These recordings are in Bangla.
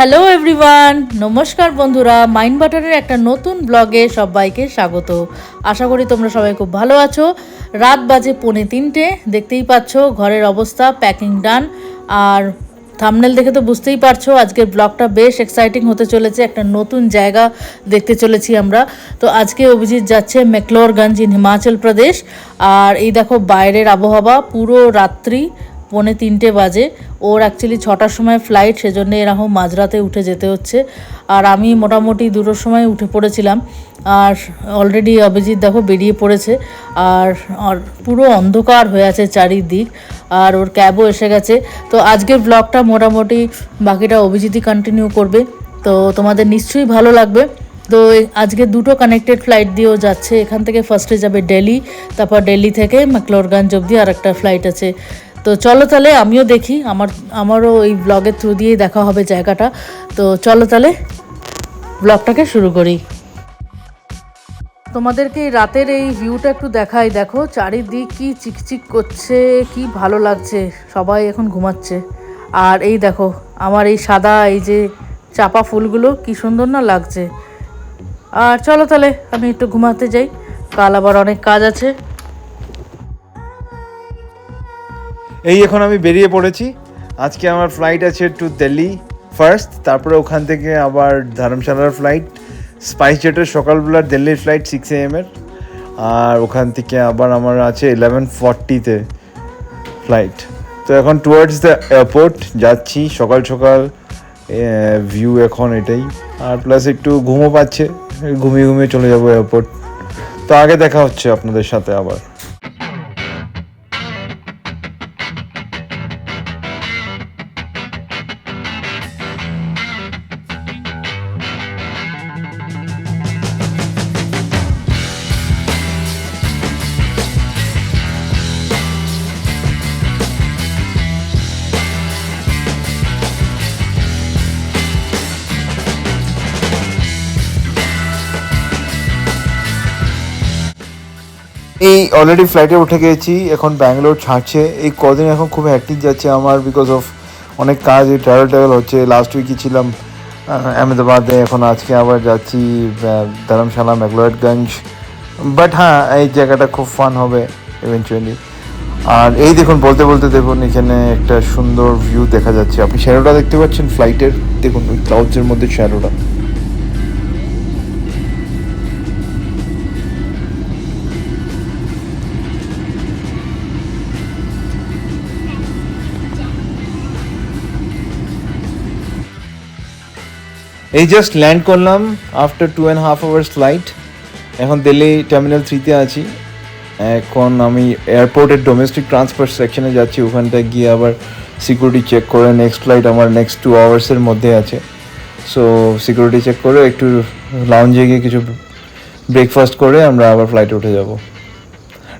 হ্যালো এভরিওয়ান নমস্কার, বন্ধুরা। মাইন্ড বাটারের একটা নতুন ব্লগে সবাইকে স্বাগত। আশা করি তোমরা সবাই খুব ভালো আছো। রাত বাজে পৌনে তিনটে, দেখতেই পাচ্ছ ঘরের অবস্থা প্যাকিং ডান আর থামনেল দেখে তো বুঝতেই পারছ, আজকের ব্লগটা বেশ এক্সাইটিং হতে চলেছে। একটা নতুন জায়গা দেখতে চলেছি আমরা। তো আজকে অভিজিৎ যাচ্ছে মেকলোরগঞ্জ ইন হিমাচল প্রদেশ। আর এই দেখো বাইরের আবহাওয়া, পুরো রাত্রি। পৌনে তিনটে বাজে। ওর অ্যাকচুয়ালি ছটার সময় ফ্লাইট সেজন্য এরকম মাঝরাতে উঠে যেতে হচ্ছে। আর আমি মোটামুটি দুটোর সময় উঠে পড়েছিলাম। আর অলরেডি অভিজিৎ দেখো বেরিয়ে পড়েছে। আর পুরো অন্ধকার হয়ে আছে চারিদিক। আর ওর ক্যাবও এসে গেছে। তো আজকের ব্লগটা মোটামুটি বাকিটা অভিজিৎই কন্টিনিউ করবে। তো তোমাদের নিশ্চয়ই ভালো লাগবে। তো আজকে দুটো কানেক্টেড ফ্লাইট দিয়েও যাচ্ছে। এখান থেকে ফার্স্টে যাবে দিল্লি তারপর দিল্লি থেকে ম্যাকলোরগঞ্জ অবধি আর একটা ফ্লাইট আছে। তো চলো তাহলে আমিও দেখি, আমার, আমারও এই ব্লগের থ্রু দিয়েই দেখা হবে জায়গাটা। তো চলো তাহলে ব্লগটাকে শুরু করি। তোমাদেরকে এই রাতের এই ভিউটা একটু দেখাই। দেখো, চারিদিক কি চিকচিক করছে, কি ভালো লাগছে, সবাই এখন ঘুমাচ্ছে। আর এই দেখো, আমার এই সাদা, এই যে চাপা ফুলগুলো কি সুন্দর না লাগছে। আর চলো তাহলে, আমি একটু ঘুমাতে যাই। কাল আবার অনেক কাজ আছে। এই এখন আমি বেরিয়ে পড়েছি। আজকে আমার ফ্লাইট আছে টু দিল্লি ফার্স্ট তারপরে ওখান থেকে আবার ধর্মশালার ফ্লাইট স্পাইস জেটের সকালবেলার দিল্লির ফ্লাইট সিক্স এম এর। আর ওখান থেকে আবার আমার আছে ইলেভেন ফর্টিতে ফ্লাইট তো এখন টুয়ার্ডস দ্য এয়ারপোর্ট যাচ্ছি, সকাল সকাল ভিউ এখন এটাই। আর প্লাস একটু ঘুমও পাচ্ছে, ঘুমিয়ে ঘুমিয়ে চলে যাব এয়ারপোর্ট তো আগে দেখা হচ্ছে আপনাদের সাথে আবার। এই অলরেডি ফ্লাইটে উঠে গেছি, এখন ব্যাঙ্গালোর ছাড়ছে। এই কদিন এখন খুব অ্যাক্টিভ যাচ্ছে আমার বিকজ অফ অনেক কাজ, এই ট্রাভেল ট্রাভেল হচ্ছে। লাস্ট উইকই ছিলাম আহমেদাবাদে, এখন আজকে আবার যাচ্ছি ধরমশালা ম্যাকলোয়েটগঞ্জ বাট হ্যাঁ এই জায়গাটা খুব ফান হবে ইভেনচুয়ালি আর এই দেখুন, বলতে বলতে দেখুন, এখানে একটা সুন্দর ভিউ দেখা যাচ্ছে। আপনি শ্যাডোটা দেখতে পাচ্ছেন ফ্লাইটের দেখুন, ওই ক্লাউডসের মধ্যে শ্যাডোটা এই জাস্ট ল্যান্ড করলাম after two and half hours flight এখন দিল্লি টার্মিনাল থ্রিতে আছি। এখন আমি এয়ারপোর্টের ডোমেস্টিক ট্রান্সপোর্ট সেকশনে যাচ্ছি। ওখানটায় গিয়ে আবার সিকিউরিটি চেক করে নেক্সট ফ্লাইট আমার নেক্সট টু আওয়ার্সের মধ্যে আছে। সো সিকিউরিটি চেক করে একটু লাউঞ্জে গিয়ে কিছু ব্রেকফাস্ট করে আমরা আবার ফ্লাইটে উঠে যাব।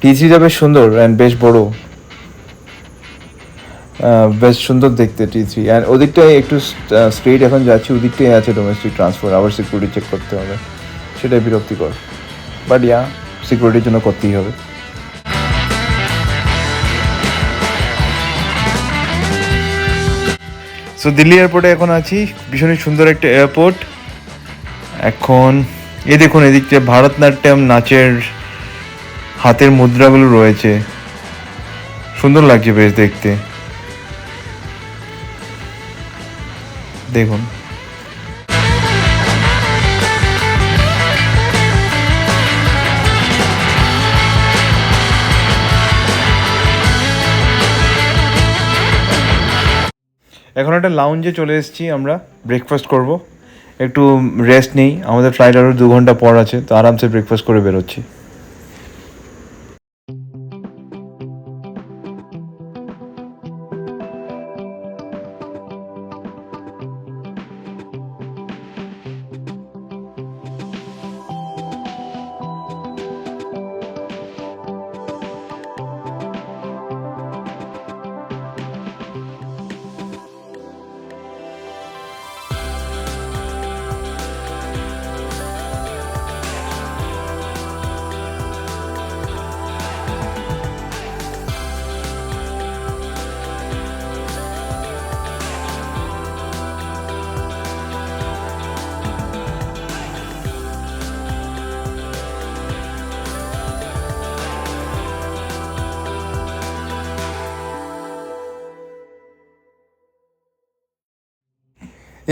টিসিটা বেশ সুন্দর অ্যান্ড বেশ বড়। বেশ সুন্দর দেখতে টি থ্রি আর ওদিকটায় একটু স্ট্রেট এখন যাচ্ছি ওদিকটাই আছে ডোমেস্টিক ট্রান্সফার আবার সিকিউরিটি চেক করতে হবে। সেটাই বিরক্তিকর। বাট ইয়া সিকিউরিটির জন্য করতেই হবে। সো দিল্লি এয়ারপোর্টে এখন আছি। ভীষণই সুন্দর একটা এয়ারপোর্ট এখন, এই দেখুন, এদিকটা ভারতনাট্যম নাচের হাতের মুদ্রাগুলো রয়েছে। সুন্দর লাগছে বেশ দেখতে। দেখুন। এখন একটা লাউঞ্জে চলে এসেছি, আমরা ব্রেকফাস্ট করব। একটু রেস্ট নেই, আমাদের ফ্লাইট আরও দু ঘণ্টা পর আছে, তো আরামসে ব্রেকফাস্ট করে বেরোচ্ছি।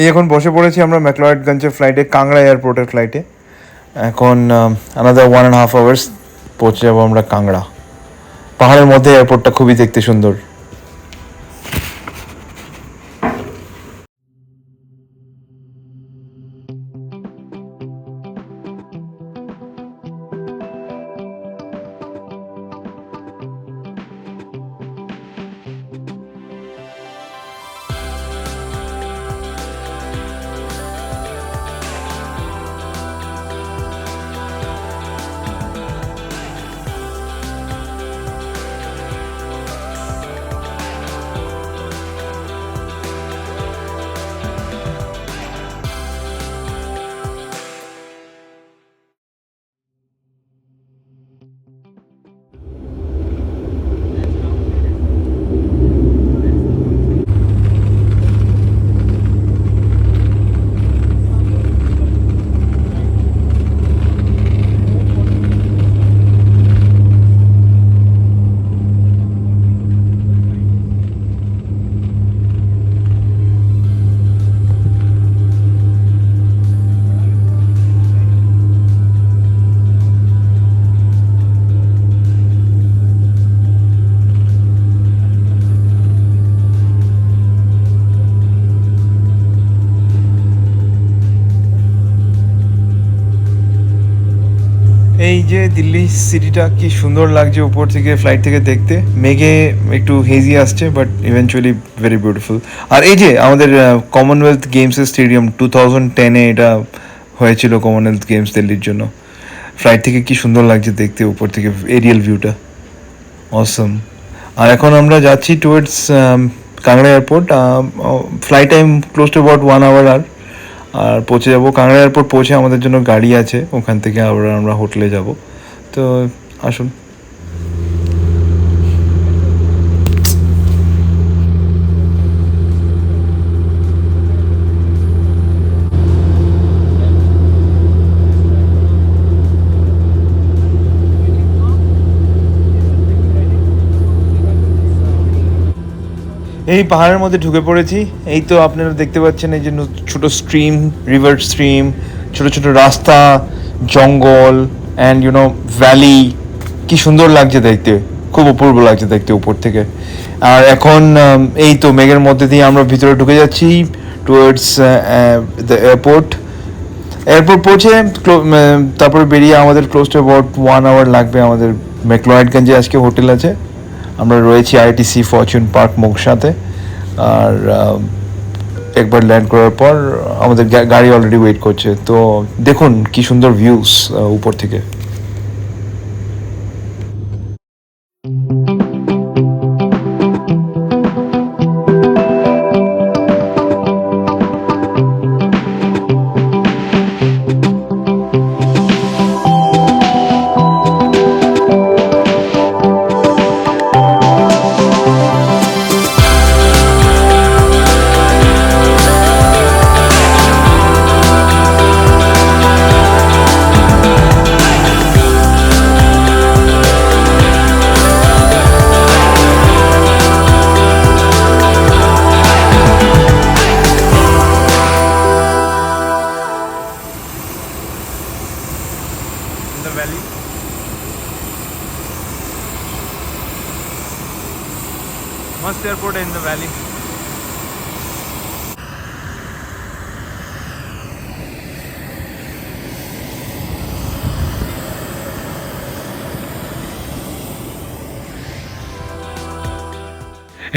এই এখন বসে পড়েছি আমরা ম্যাকলয়েডগঞ্জের ফ্লাইটে কাংড়া এয়ারপোর্টের ফ্লাইটে এখন another one and half hours পৌঁছে যাব আমরা কাংড়া। পাহাড়ের মধ্যে এয়ারপোর্টটা খুবই দেখতে সুন্দর। এই যে দিল্লি সিটিটা কি সুন্দর লাগছে উপর থেকে ফ্লাইট থেকে দেখতে। মেঘে একটু হেজি আসছে বাট ইভেনচুয়ালি ভেরি বিউটিফুল আর এই যে আমাদের কমনওয়েলথ গেমসের স্টেডিয়াম টু থাউজেন্ড টেনে এটা হয়েছিল কমনওয়েলথ গেমস দিল্লির জন্য। ফ্লাইট থেকে কি সুন্দর লাগছে দেখতে উপর থেকে এরিয়াল ভিউটা অসম আর এখন আমরা যাচ্ছি towards Kangra airport flight time close to about one hour আর। আর পৌঁছে যাব। কাংড়া এয়ারপোর্ট পৌঁছে আমাদের জন্য গাড়ি আছে। ওখান থেকে আবার আমরা হোটেলে যাব। তো আসুন। এই পাহাড়ের মধ্যে ঢুকে পড়েছি। এই তো আপনারা দেখতে পাচ্ছেন এই যে ছোট স্ট্রিম রিভার স্ট্রিম ছোট ছোট রাস্তা, জঙ্গল অ্যান্ড ইউনো ভ্যালি কি সুন্দর লাগছে দেখতে। খুব অপূর্ব লাগছে দেখতে উপর থেকে। আর এখন এই তো মেঘের মধ্যে দিয়ে আমরা ভিতরে ঢুকে যাচ্ছি টুয়ার্ডস দ্য এয়ারপোর্ট এয়ারপোর্ট পৌঁছে তারপরে বেরিয়ে আমাদের close to about one hour লাগবে আমাদের ম্যাকলয়েডগঞ্জে আজকে হোটেল আছে। আমরা রয়েছি আইটিসি ফরচুন পার্ক মোকসাতে আর একবার ল্যান্ড করার পর আমাদের গাড়ি অলরেডি ওয়েট করছে। তো দেখুন কি সুন্দর ভিউস উপর থেকে।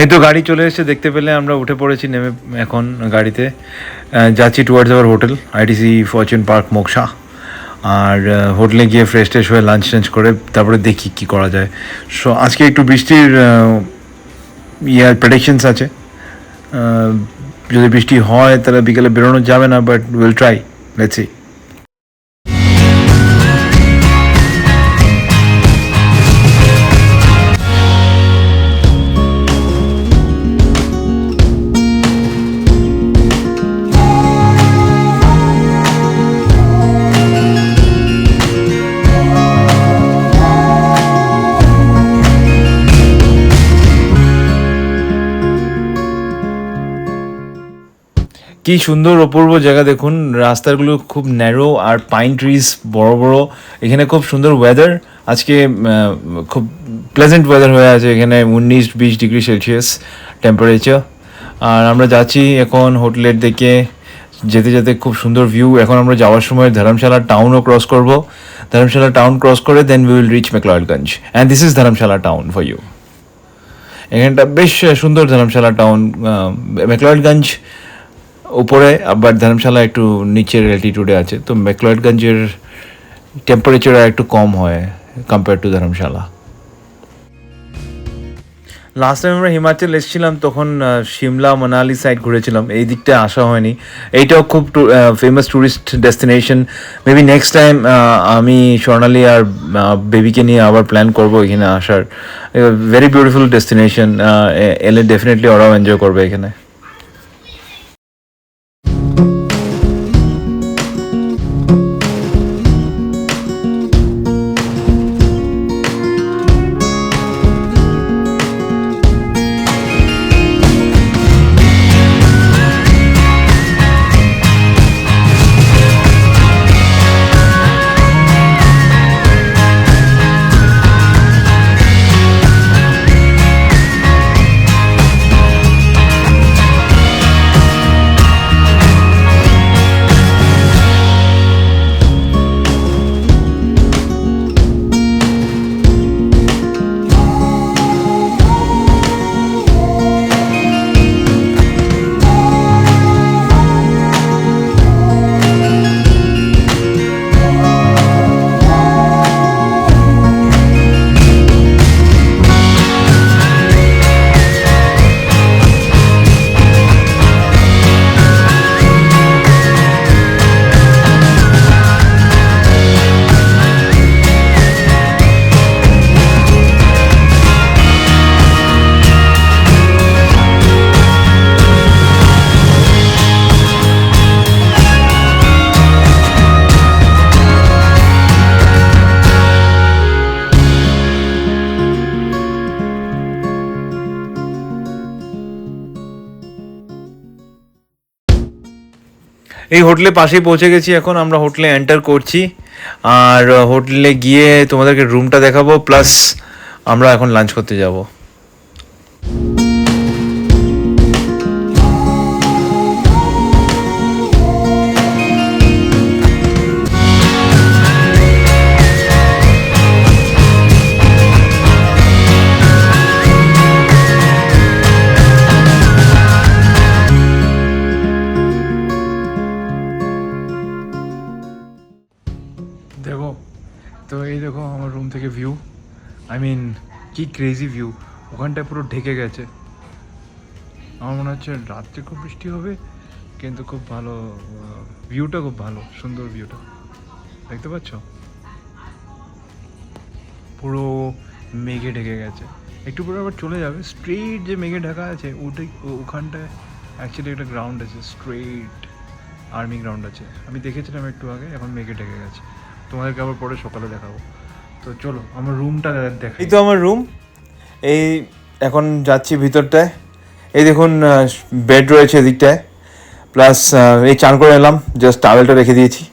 এই তো গাড়ি চলে এসেছে, দেখতে পেলে আমরা উঠে পড়েছি, নেমে এখন গাড়িতে। যাচ্ছি towards our hotel ITC fortune park Moksha আর হোটেলে গিয়ে ফ্রেশ ট্রেশ হয়ে লাঞ্চ টাঞ্চ করে তারপরে দেখি কি করা যায়। সো আজকে একটু বৃষ্টির ইয়ার প্রেডিকশনস আছে। যদি বৃষ্টি হয়, তাহলে বিকেলে বেরোনো যাবে না বাট উইল ট্রাই লেটস কি সুন্দর অপূর্ব জায়গা দেখুন। রাস্তাগুলো খুব ন্যারো আর পাইন ট্রিজ বড় বড়। এখানে খুব সুন্দর ওয়েদার আজকে খুব প্লেজেন্ট ওয়েদার হয়ে আছে এখানে উনিশ, বিশ ডিগ্রি সেলসিয়াস টেম্পারেচার আর আমরা যাচ্ছি এখন হোটেলের দিকে। যেতে যেতে খুব সুন্দর ভিউ এখন আমরা যাওয়ার সময় ধর্মশালা টাউনও ক্রস করব। ধর্মশালা টাউন ক্রস করে then we will reach McLeodganj and this is Dharamshala town for you এখানটা বেশ সুন্দর ধর্মশালা টাউন মেকলয়েডগঞ্জ উপরে, আবার ধর্মশালা একটু নিচের অ্যালটিটিউডে আছে, তো মেকলয়েডগঞ্জের টেম্পারেচার একটু কম হয় compare to Dharamshala. Last time আমরা হিমাচল এসেছিলাম, তখন সিমলা, মানালি সাইড ঘুরেছিলাম, এই দিকটা আসা হয়নি। এইটাও খুব famous tourist destination maybe next time আমি স্বর্ণালী আর বেবিকে নিয়ে আবার প্ল্যান করব এখানে আসার। ভেরি বিউটিফুল ডেস্টিনেশন এলে ডেফিনেটলি ওরাও এনজয় করবে এখানে। এই হোটেলে পাশেই পৌঁছে গেছি এখন, আমরা হোটেলে এন্টার করছি। আর হোটেলে গিয়ে তোমাদেরকে রুমটা দেখাবো প্লাস আমরা এখন লাঞ্চ করতে যাব। কি ক্রেজি ভিউ ওখানটায় পুরো ঢেকে গেছে। আমার মনে হচ্ছে রাত্রে খুব বৃষ্টি হবে, কিন্তু খুব ভালো ভিউটা খুব ভালো, সুন্দর ভিউটা দেখতে পাচ্ছ? পুরো মেঘে ঢেকে গেছে। একটু পরে আবার চলে যাবে। স্ট্রেট যে মেঘে ঢাকা আছে, ওটাই ওখানটায় অ্যাকচুয়ালি একটা গ্রাউন্ড আছে স্ট্রেট আর্মি গ্রাউন্ড আছে। আমি দেখেছিলাম একটু আগে, এখন মেঘে ঢেকে গেছে। তোমাদেরকে আবার পরে সকালে দেখাবো। তো চলো, আমার রুমটা দেখ এই তো আমার রুম এই এখন যাচ্ছি ভিতরটায়। এই দেখুন বেড রয়েছে এদিকটায়। প্লাস এই চান করে এলাম জাস্ট টাওয়েলটা রেখে দিয়েছি।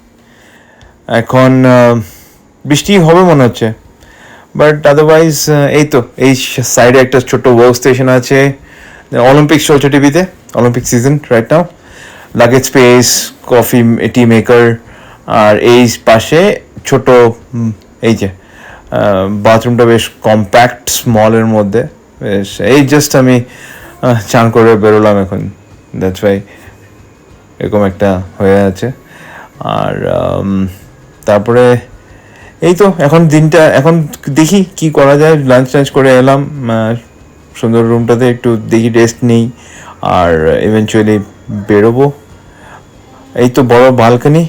এখন বৃষ্টি হবে মনে হচ্ছে। বাট আদারওয়াইজ এই তো, এই সাইডে একটা ছোট ওয়ার্ক স্টেশন আছে। অলিম্পিক্স চলছে টিভিতে Olympic season right now luggage space coffee tea maker আর এই পাশে ছোট এই যে বাথরুমটা বেশ কম্প্যাক্ট স্মলের মধ্যে। বেশ, এই জাস্ট আমি চান করে বেরোলাম এখন। দ্যাটস ওয়াই এরকম একটা হয়ে আছে। আর তারপরে এই তো, এখন দিনটা, এখন দেখি কি করা যায়। লাঞ্চ টাঞ্চ করে এলাম সুন্দর রুমটাতে একটু দেখি রেস্ট নেই। আর ইভেনচুয়ালি বেরোবো। এই তো বড় বালকনি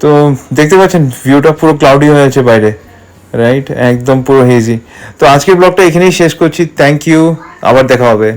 তো দেখতে পাচ্ছেন ভিউটা পুরো ক্লাউডি হয়ে আছে বাইরে। রাইট একদম পুরো হেজি তো আজকের ব্লগটা এখানেই শেষ করছি। থ্যাংক ইউ আবার দেখা হবে।